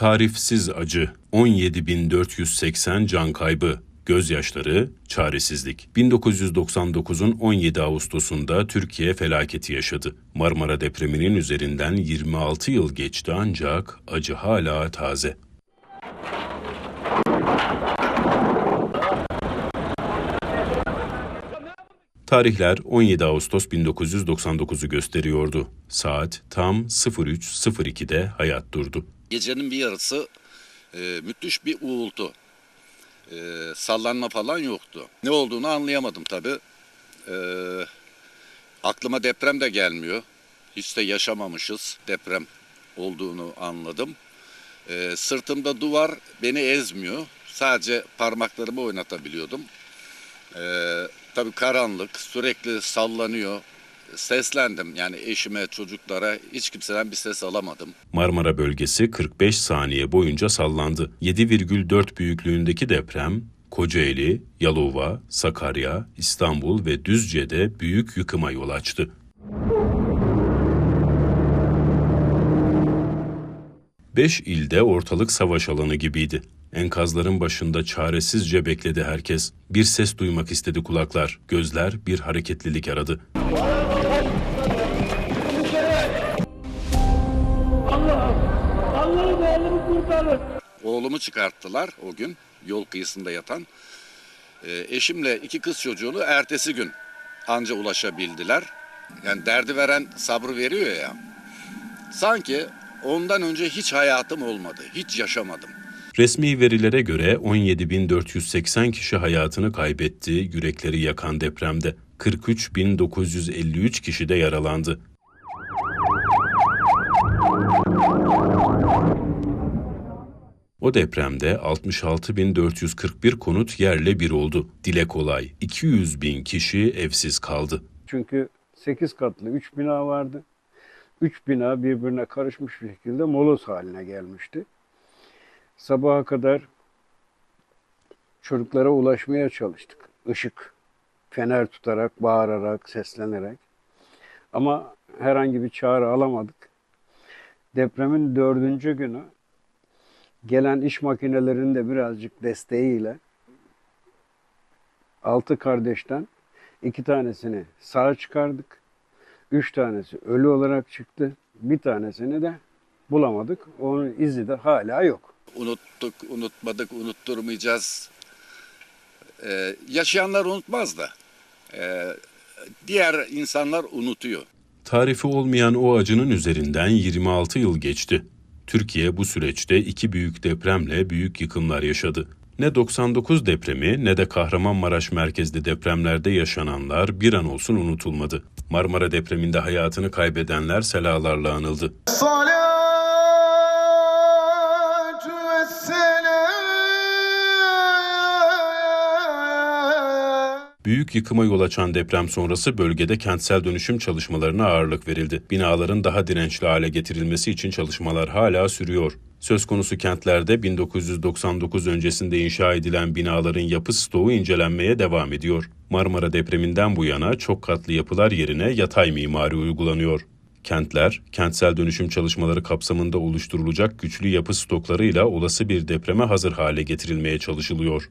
Tarifsiz acı, 17.480 can kaybı, gözyaşları, çaresizlik. 1999'un 17 Ağustos'unda Türkiye felaketi yaşadı. Marmara depreminin üzerinden 26 yıl geçti ancak acı hala taze. Tarihler 17 Ağustos 1999'u gösteriyordu. Saat tam 03.02'de hayat durdu. Gecenin bir yarısı e, müthiş bir uğultu. E, sallanma falan yoktu. Ne olduğunu anlayamadım tabii. E, aklıma deprem de gelmiyor. Hiç de yaşamamışız. Deprem olduğunu anladım. E, sırtımda duvar beni ezmiyor. Sadece parmaklarımı oynatabiliyordum. E, tabii karanlık, sürekli sallanıyor. Seslendim yani eşime, çocuklara hiç kimseden bir ses alamadım. Marmara bölgesi 45 saniye boyunca sallandı. 7,4 büyüklüğündeki deprem Kocaeli, Yalova, Sakarya, İstanbul ve Düzce'de büyük yıkıma yol açtı. Beş ilde ortalık savaş alanı gibiydi. Enkazların başında çaresizce bekledi herkes. Bir ses duymak istedi kulaklar, gözler bir hareketlilik aradı. Allah'ım elimi kurtarın. Oğlumu çıkarttılar o gün yol kıyısında yatan. Ee, eşimle iki kız çocuğunu ertesi gün anca ulaşabildiler. Yani derdi veren sabrı veriyor ya. Sanki ondan önce hiç hayatım olmadı. Hiç yaşamadım. Resmi verilere göre 17.480 kişi hayatını kaybetti yürekleri yakan depremde. 43.953 kişi de yaralandı. O depremde 66.441 konut yerle bir oldu. Dile kolay 200 bin kişi evsiz kaldı. Çünkü 8 katlı 3 bina vardı. 3 bina birbirine karışmış bir şekilde moloz haline gelmişti. Sabaha kadar çocuklara ulaşmaya çalıştık. Işık, fener tutarak, bağırarak, seslenerek. Ama herhangi bir çağrı alamadık. Depremin dördüncü günü gelen iş makinelerinin de birazcık desteğiyle altı kardeşten iki tanesini sağ çıkardık. Üç tanesi ölü olarak çıktı. Bir tanesini de bulamadık. Onun izi de hala yok. Unuttuk, unutmadık, unutturmayacağız. Ee, yaşayanlar unutmaz da. Ee, diğer insanlar unutuyor. Tarifi olmayan o acının üzerinden 26 yıl geçti. Türkiye bu süreçte iki büyük depremle büyük yıkımlar yaşadı. Ne 99 depremi ne de Kahramanmaraş merkezli depremlerde yaşananlar bir an olsun unutulmadı. Marmara depreminde hayatını kaybedenler selalarla anıldı. Salih! Büyük yıkıma yol açan deprem sonrası bölgede kentsel dönüşüm çalışmalarına ağırlık verildi. Binaların daha dirençli hale getirilmesi için çalışmalar hala sürüyor. Söz konusu kentlerde 1999 öncesinde inşa edilen binaların yapı stoğu incelenmeye devam ediyor. Marmara depreminden bu yana çok katlı yapılar yerine yatay mimari uygulanıyor. Kentler, kentsel dönüşüm çalışmaları kapsamında oluşturulacak güçlü yapı stoklarıyla olası bir depreme hazır hale getirilmeye çalışılıyor.